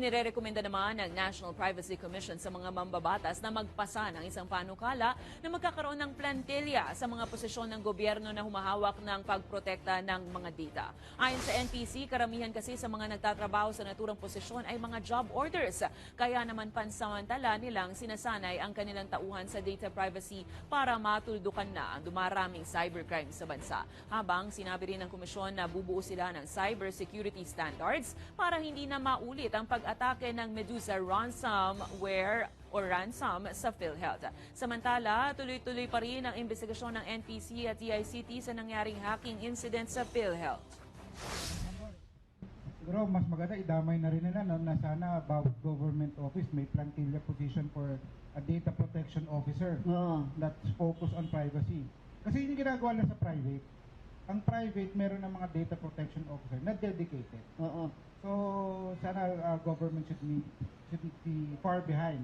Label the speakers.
Speaker 1: Inirerekomenda naman ng National Privacy Commission sa mga mambabatas na magpasa ng isang panukala na magkakaroon ng plantilya sa mga posisyon ng gobyerno na humahawak ng pagprotekta ng mga data. Ayon sa NPC, karamihan kasi sa mga nagtatrabaho sa naturang posisyon ay mga job orders. Kaya naman pansamantala nilang sinasanay ang kanilang tauhan sa data privacy para matuldukan na ang dumaraming cybercrime sa bansa. Habang sinabi rin ng komisyon na bubuo sila ng cybersecurity standards para hindi na maulit ang pag-atake ng Medusa ransomware o ransom sa PhilHealth. Samantala, tuloy-tuloy pa rin ang investigasyon ng NPC at DICT sa nangyaring hacking incident sa PhilHealth.
Speaker 2: Siguro mas maganda idamay na rin nila no, na sana bawat government office may plantilla position for a data protection officer
Speaker 3: Oo.
Speaker 2: that's focused on privacy. Kasi yun yung ginagawa nila sa private. Ang private, meron ng mga data protection officer na dedicated.
Speaker 3: Oo.
Speaker 2: So, sana uh, government should be, should be far behind